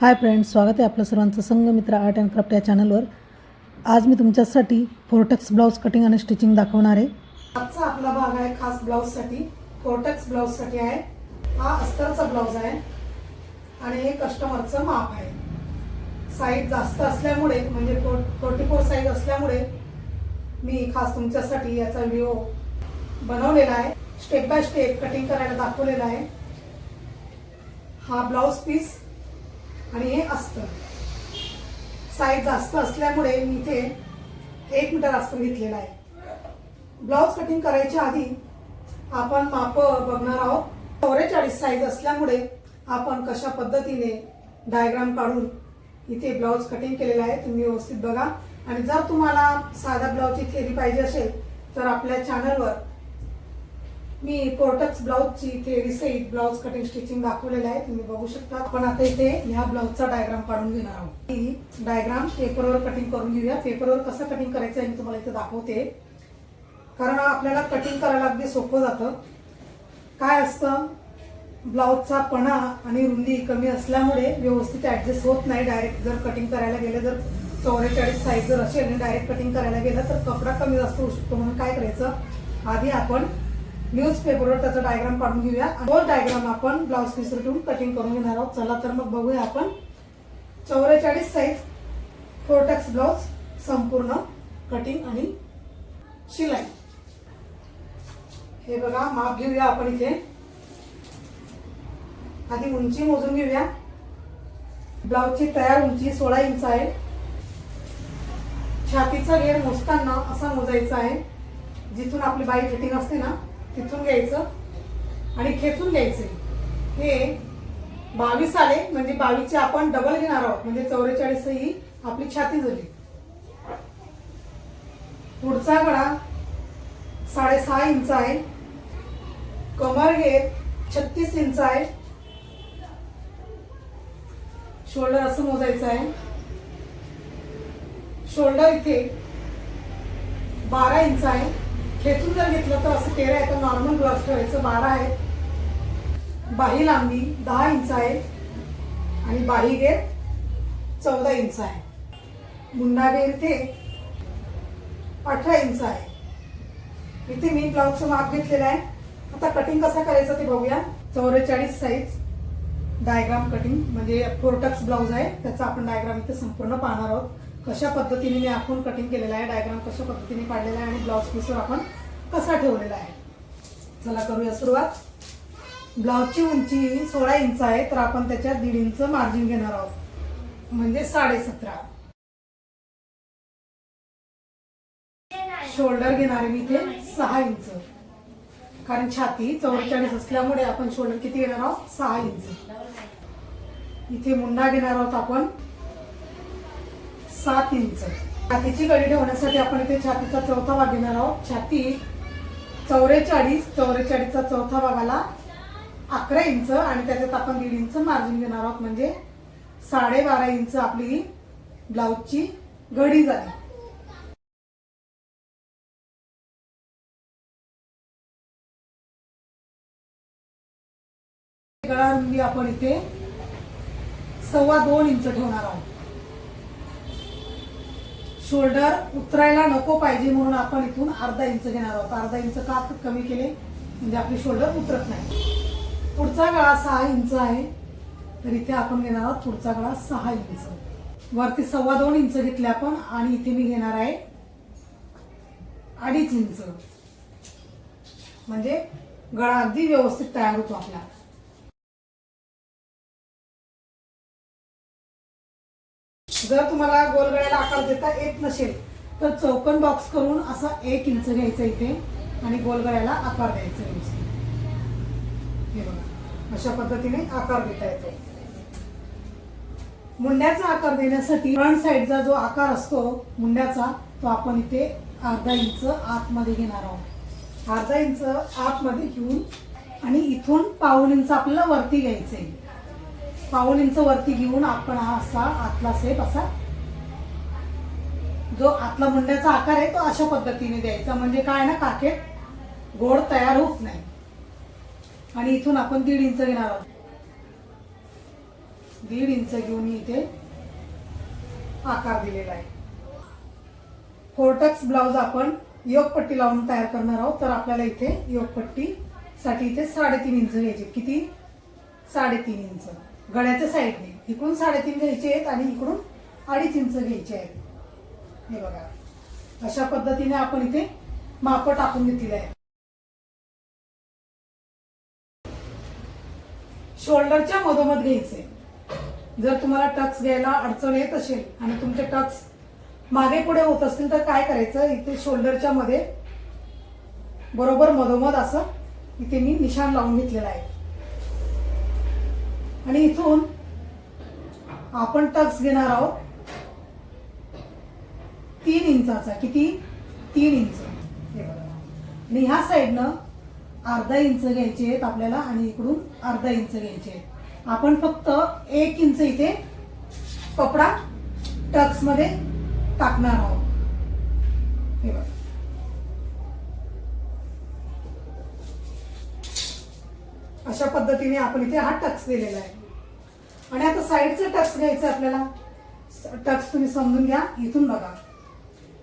Hi friends स्वागत आहे आपलं सर्वांचं संघमित्र आर्ट अँड क्राफ्ट या चॅनलवर. आज मी तुमच्यासाठी फोरटेक्स ब्लाऊज कटिंग आणि स्टिचिंग दाखवणार आहे. आजचा आपला भाग आहे खास ब्लाऊजसाठी. फोर्टेक्स ब्लाऊजसाठी आहे. हा अस्तरचा ब्लाऊज आहे. आणि हे कस्टमरचं माप आहे. साईज जास्त असल्यामुळे म्हणजे फोर्टी फोर साईज असल्यामुळे मी खास तुमच्यासाठी याचा व्हिडिओ बनवलेला आहे. स्टेप बाय स्टेप कटिंग करायला दाखवलेला आहे. हा ब्लाऊज पीस आणि हे अस्तर साईज जास्त असल्यामुळे मी इथे एक मीटर अस्तर घेतलेलं आहे. ब्लाऊज कटिंग करायच्या आधी आपण माप बघणार आहोत. चौवेचाळीस साईज असल्यामुळे आपण कशा पद्धतीने डायग्राम काढून इथे ब्लाऊज कटिंग केलेला आहे तुम्ही व्यवस्थित बघा. आणि जर तुम्हाला साधा ब्लाऊजची थेरी पाहिजे असेल तर आपल्या चॅनलवर मी कोर्टच ब्लाऊजची थेरी सहित ब्लाऊज कटिंग स्टिचिंग दाखवलेलं आहे. तुम्ही बघू शकता. आपण आता इथे ह्या ब्लाऊजचा डायग्राम काढून घेणार आहोत. ही डायग्राम पेपरवर कटिंग करून घेऊया. पेपरवर कसं कटिंग करायचं आहे मी तुम्हाला इथे दाखवते. कारण आपल्याला कटिंग करायला अगदी सोपं जातं. काय असतं? ब्लाऊजचा पणा आणि रुंदी कमी असल्यामुळे व्यवस्थित ऍडजस्ट होत नाही डायरेक्ट जर कटिंग करायला गेलं जर चौवेचाळीस साईज जर असेल आणि डायरेक्ट कटिंग करायला गेलं तर कपडा कमी जास्त होऊ शकतो. म्हणून काय करायचं? आधी आपण न्यूज पेपरवर त्याचा डायग्राम काढून घेऊया. तो डायग्राम आपण ब्लाऊज पीसवर ठेवून कटिंग करून घेणार आहोत. चला तर मग बघूया आपण. चौवेचाळीस साईज फोरटॅक्स ब्लाऊज संपूर्ण कटिंग आणि शिलाई. हे बघा माप घेऊया आपण इथे. आधी उंची मोजून घेऊया. ब्लाऊजची तयार उंची सोळा इंच आहे. छातीचा घेर मोजताना असा मोजायचा आहे. जिथून आपली बाई फिटिंग असते ना तिथून घ्यायचं आणि खेचून घ्यायचे. हे बावीस आले म्हणजे बावीसचे आपण डबल घेणार आहोत. म्हणजे चौवेचाळीस ही आपली छाती झाली. पुढचा गळा साडेसहा इंच आहे. कमर घेत छत्तीस इंच आहे. शोल्डर असं मोजायचं आहे. शोल्डर इथे बारा इंच आहे. खेचून जर घेतलं तर असं तेरा आहे तर नॉर्मल ब्लाउज ठेवायचं बारा आहे बाही लांबी दहा इंच आहे आणि बाही घेर चौदा इंच आहे. मुंडा घेर इथे अठरा इंच आहे. इथे मी ब्लाऊजचं माप घेतलेलं आहे. आता कटिंग कसं करायचं ते बघूया. चौवेचाळीस साईज डायग्राम कटिंग म्हणजे फोर्टक्स ब्लाऊज आहे. त्याचा आपण डायग्राम इथे संपूर्ण पाहणार आहोत. कशा पद्धतीने मी आपण कटिंग केलेलं आहे डायग्राम कशा पद्धतीने काढलेला आहे आणि ब्लाऊज पीसवर आपण कसा ठेवलेला आहे. चला करूया सुरुवात. ब्लाऊजची उंची सोळा इंच आहे तर आपण त्याच्यात दीड इंच मार्जिन घेणार आहोत. म्हणजे साडे सतरा. शोल्डर घेणार मी इथे सहा इंच कारण छाती चौवेचाळीस असल्यामुळे आपण शोल्डर किती घेणार आहोत? सहा इंच इथे मुंडा घेणार आहोत आपण. सात इंच. छातीची कडी ठेवण्यासाठी आपण इथे छातीचा चौथा भाग घेणार आहोत. छाती चौवेचाळीस चौवेचाळीसचा चौथा भागाला अकरा इंच आणि त्याच्यात आपण दीड इंच मार्जिन घेणार आहोत. म्हणजे साडेबारा इंच आपली ब्लाऊजची घडी झाली गळा रुंदी आपण इथे सव्वा दोन इंच ठेवणार आहोत. शोल्डर उतरायला नको पाहिजे म्हणून आपण इथून अर्धा इंच घेणार आहोत. अर्धा इंच का कमी केले? म्हणजे आपली शोल्डर उतरत नाही. पुढचा गळा सहा इंच आहे. तर इथे आपण घेणार आहोत पुढचा गळा सहा इंच. वरती सव्वा दोन इंच घेतले आपण आणि इथे मी घेणार आहे अडीच इंच. म्हणजे गळा अगदी व्यवस्थित तयार होतो आपला. जर तुम्हाला गोलगड्याला आकार देता येत नसेल तर चौकन बॉक्स करून असा एक इंच घ्यायचा इथे आणि गोलगड्याला आकार द्यायचा हे बघा अशा पद्धतीने आकार देता येतो. मुंड्याचा आकार देण्यासाठी फ्रंट साईडचा जो आकार असतो मुंड्याचा तो आपण इथे अर्धा इंच आतमध्ये घेणार आहोत. अर्धा इंच आतमध्ये घेऊन आणि इथून पाऊन इंच आपल्याला वरती आहे पाऊल इंच वरती घेऊन आपण हा असा आतला सेप असा जो आतला मुंड्याचा आकार आहे तो अशा पद्धतीने द्यायचा. म्हणजे काय ना काखेत गोड तयार होत नाही. आणि इथून आपण दीड इंच घेणार आहोत. दीड इंच घेऊन मी इथे आकार दिलेला आहे. फोर्टक्स ब्लाउज आपण योगपट्टी लावून तयार करणार आहोत. तर आपल्याला इथे योगपट्टी साठी इथे साडेतीन इंच घ्यायचे. किती? साडेतीन इंच. गळ्याच्या साईडने. इकडून साडेतीन घ्यायचे आहेत आणि इकडून अडीच इंच घ्यायचे आहेत. हे बघा. अशा पद्धतीने आपण इथे माप टाकून घेतलेलं आहे. शोल्डरच्या मधोमध घ्यायचे. जर तुम्हाला टक्स घ्यायला अडचण येत असेल आणि तुमचे टक्स मागे पुढे होत असतील तर काय करायचं? इथे शोल्डरच्या मध्ये बरोबर मधोमध असं इथे मी निशाण लावून घेतलेला आहे. आणि इथून आपण टक्स घेणार आहोत तीन इंचाचा किती? तीन इंच. हे बघा. आणि ह्या साईडनं अर्धा इंच घ्यायचे आहेत आपल्याला आणि इकडून अर्धा इंच घ्यायचे आहेत. आपण फक्त एक इंच इथे कपडा टक्समध्ये टाकणार आहोत. हे बघा. अशा पद्धतीने आपण इथे हा टक्स दिलेला आहे. आणि आता साईडचं टक्स घ्यायचं आपल्याला. टक्स तुम्ही समजून घ्या इथून बघा.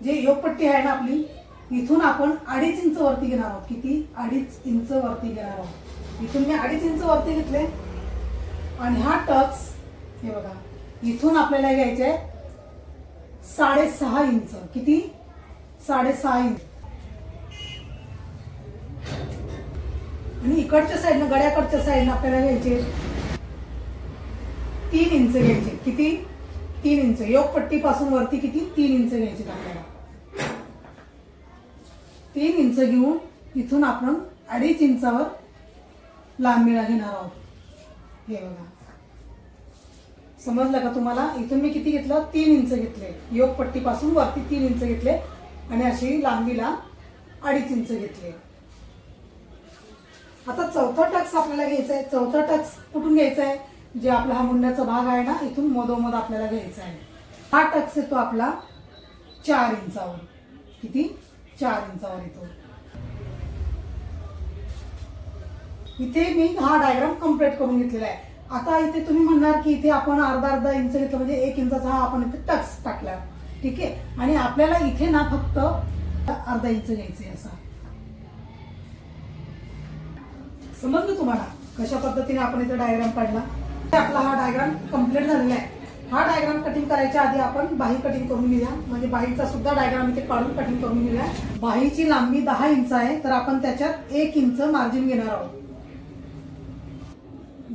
जे योगपट्टी आहे ना आपली इथून आपण अडीच इंच वरती घेणार आहोत. किती? अडीच इंच वरती घेणार आहोत. इथून मी अडीच इंच वरती घेतले. आणि हा टक्स हे बघा इथून आपल्याला घ्यायचे साडेसहा इंच. किती? साडेसहा इंच. आणि इकडच्या साईडनं गड्याकडच्या साईडनं आपल्याला घ्यायचे तीन इंच घ्यायचे. किती? तीन इंच. योगपट्टी पासून वरती किती? तीन इंच घ्यायचे आपल्याला. तीन इंच घेऊन इथून आपण अडीच इंचावर लांबीला घेणार आहोत. हे बघा. समजलं का तुम्हाला? इथून मी किती घेतलं? तीन इंच घेतले. योगपट्टी पासून वरती तीन इंच घेतले आणि अशी लांबीला अडीच इंच घेतले. आता चौथा टक्स आपल्याला घ्यायचा आहे. चौथा टक्स कुठून घ्यायचा आहे? जे आपला हा मुंड्याचा भाग आहे ना इथून मधोमध आपल्याला घ्यायचा आहे. हा टक्स येतो आपला चार इंचावर. किती? चार इंचावर येतो. इथे मी हा डायग्राम कंप्लीट करून घेतलेला आहे. आता इथे तुम्ही म्हणणार की इथे आपण अर्धा अर्धा इंच घेतलं म्हणजे एक इंचाचा हा आपण इथे टक्स टाकला. ठीक आहे? आणि आपल्याला इथे ना फक्त अर्धा इंच घ्यायचे असा. समजलं तुम्हाला? कशा पद्धतीने आपण इथे डायग्राम काढला? आपला हा डायग्राम कंप्लीट झालेला आहे. हा डायग्राम कटिंग करायच्या आधी आपण बाही कटिंग करून घेऊया. म्हणजे बाहीचा सुद्धा डायग्राम इथे काढून कटिंग करून घेऊया. बाहीची लांबी दहा इंच आहे तर आपण त्याच्यात एक इंच मार्जिन घेणार आहोत.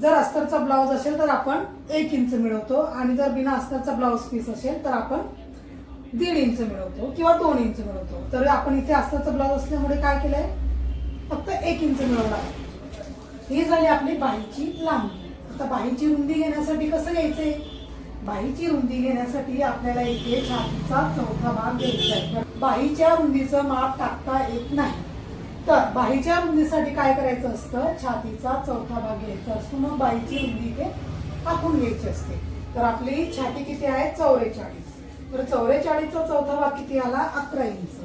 जर अस्तरचा ब्लाऊज असेल तर आपण एक इंच मिळवतो. आणि जर बिना अस्तरचा ब्लाऊज पीस असेल तर आपण दीड इंच मिळवतो किंवा दोन इंच मिळवतो. तर आपण इथे अस्तरचा ब्लाऊज असल्यामुळे काय केलंय? फक्त एक इंच मिळवला. ही झाली आपली बाहीची लांबी. आता बाहीची रुंदी घेण्यासाठी कसं घ्यायचंय बाहीची रुंदी घेण्यासाठी आपल्याला इथे छातीचा चौथा भाग घ्यायचा आहे. बाहीच्या रुंदीचं माप टाकता येत नाही. तर बाहीच्या रुंदीसाठी काय करायचं असतं? छातीचा चौथा भाग घ्यायचा असतो. मग बाहीची रुंदी इथे टाकून घ्यायची असते. तर आपली छाती किती आहे? चौवेचाळीस. तर चौवेचाळीसचा चौथा भाग किती आला? अकरा इंच.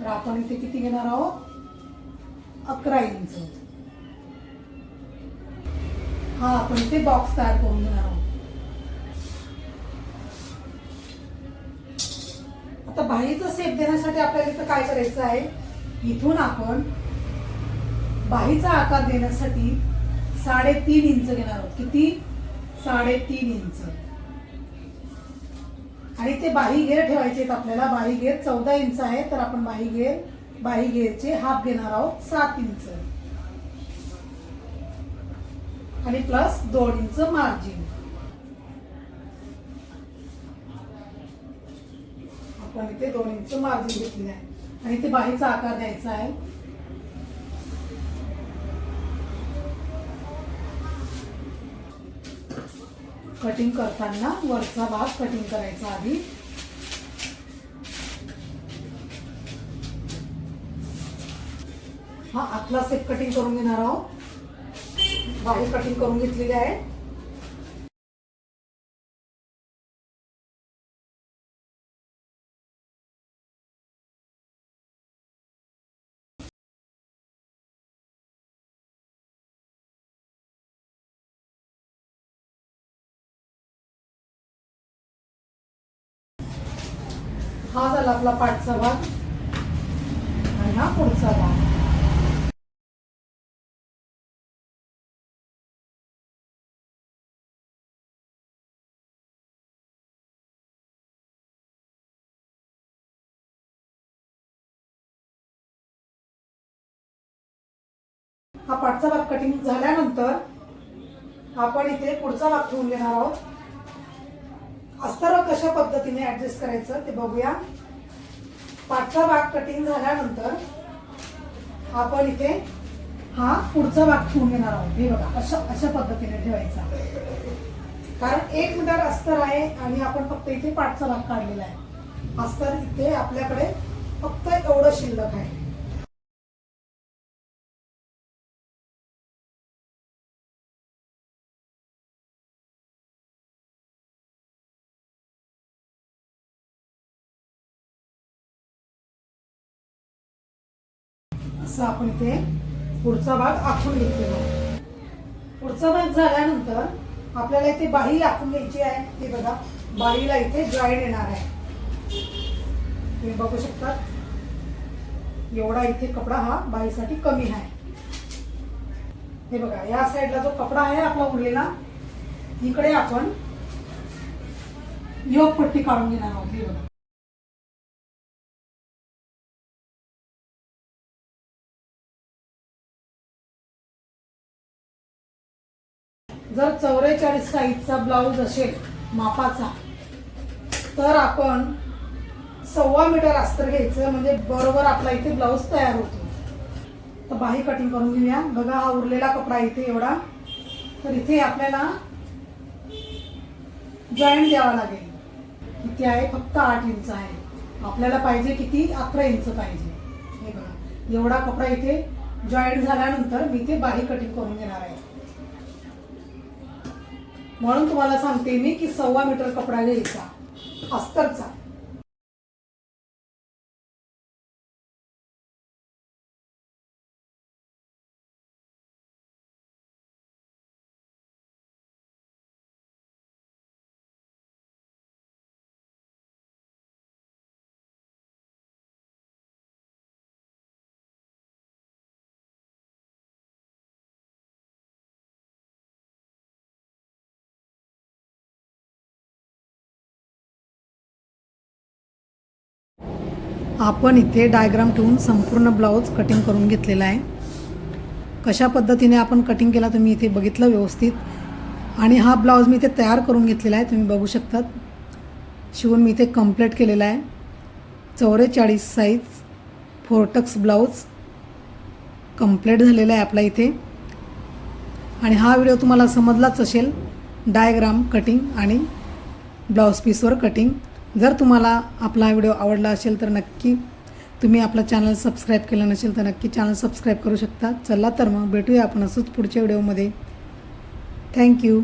तर आपण इथे किती घेणार आहोत? अकरा इंच. हा आपण ते बॉक्स तयार करून घेणार आहोत. आता बाहीचा सेप देण्यासाठी आपल्याला इथं काय करायचं आहे? इथून आपण बाहीचा आकार देण्यासाठी साडेतीन इंच घेणार आहोत. किती? साडेतीन इंच. आणि ते बाही घेर ठेवायचे आहेत आपल्याला. बाही घेर चौदा इंच आहे तर आपण बाही घेर बाही घेरचे हाफ घेणार आहोत सात इंच. आणि प्लस दोन इंच मार्जिन. आपण इथे दोन इंच मार्जिन घेतलेलं आहे. आणि इथे बाहीचा आकार द्यायचा आहे. कटिंग करताना वरचा भाग कटिंग करायचा आधी. हा आतला सेप कटिंग करून घेणार आहोत. बारीक कटिंग करून घेतलेली आहे. हा झाला आपला पाठचा भाग आणि हा पुढचा भाग. मागचा भाग कटिंग झाल्यानंतर आपण इथे पुढचा भाग ठेवून घेणार आहोत. अस्तर कशा पद्धतीने ऍडजस्ट करायचं ते बघूया. पाठचा भाग कटिंग झाल्यानंतर आपण इथे हा पुढचा भाग ठेवून घेणार आहोत. हे बघा अशा अशा पद्धतीने ठेवायचा. कारण एक मीटर अस्तर आहे आणि आपण फक्त इथे पाठचा भाग काढलेला आहे. अस्तर इथे आपल्याकडे फक्त एवढं शिल्लक आहे. असं आपण इथे पुढचा भाग आखून घेतलेला आहे. पुढचा भाग झाल्यानंतर आपल्याला इथे बाही आखून घ्यायची आहे. हे बघा बाहीला इथे जॉईन येणार आहे. तुम्ही बघू शकता एवढा इथे कपडा हा बाहीसाठी कमी आहे. हे बघा या साईडला जो कपडा आहे आपला उरलेला इकडे आपण योग पट्टी काढून घेणार आहोत. हे बघा. जर चौवेचाळीस साईजचा ब्लाऊज असेल मापाचा तर आपण सव्वा मीटर अस्तर घ्यायचं म्हणजे बरोबर आपला इथे ब्लाऊज तयार होतो. तर बाही कटिंग करून घेऊया. बघा हा उरलेला कपडा इथे एवढा. तर इथे आपल्याला जॉईंट द्यावा लागेल. किती आहे? फक्त आठ इंच आहे. आपल्याला पाहिजे किती? अकरा इंच पाहिजे. हे बघा. एवढा कपडा इथे जॉईंट झाल्यानंतर मी ते बाही कटिंग करून घेणार आहे. म्हणून तुम्हाला सांगते मी की सव्वा मीटर कपडा घ्यायचा अस्तरचा. आपण इथे डायग्राम ठेवून संपूर्ण ब्लाऊज कटिंग करून घेतलेला आहे. कशा पद्धतीने आपण कटिंग केला तुम्ही इथे बघितलं व्यवस्थित. आणि हा ब्लाऊज मी इथे तयार करून घेतलेला आहे तुम्ही बघू शकतात. शिवून मी इथे कंप्लीट केलेला आहे. चौवेचाळीस साईज फोरटक्स ब्लाऊज कंप्लीट झालेला आहे आपला इथे. आणि हा व्हिडिओ तुम्हाला समजलाच असेल डायग्राम कटिंग आणि ब्लाऊज पीसवर कटिंग जर तुम्हाला आपला व्हिडिओ आवडला असेल तर नक्की तुम्ही आपला चॅनल सबस्क्राईब केलं नसेल तर नक्की चॅनल सबस्क्राईब करू शकता. चला तर मग भेटूया आपण असंच पुढच्या व्हिडिओमध्ये. थँक्यू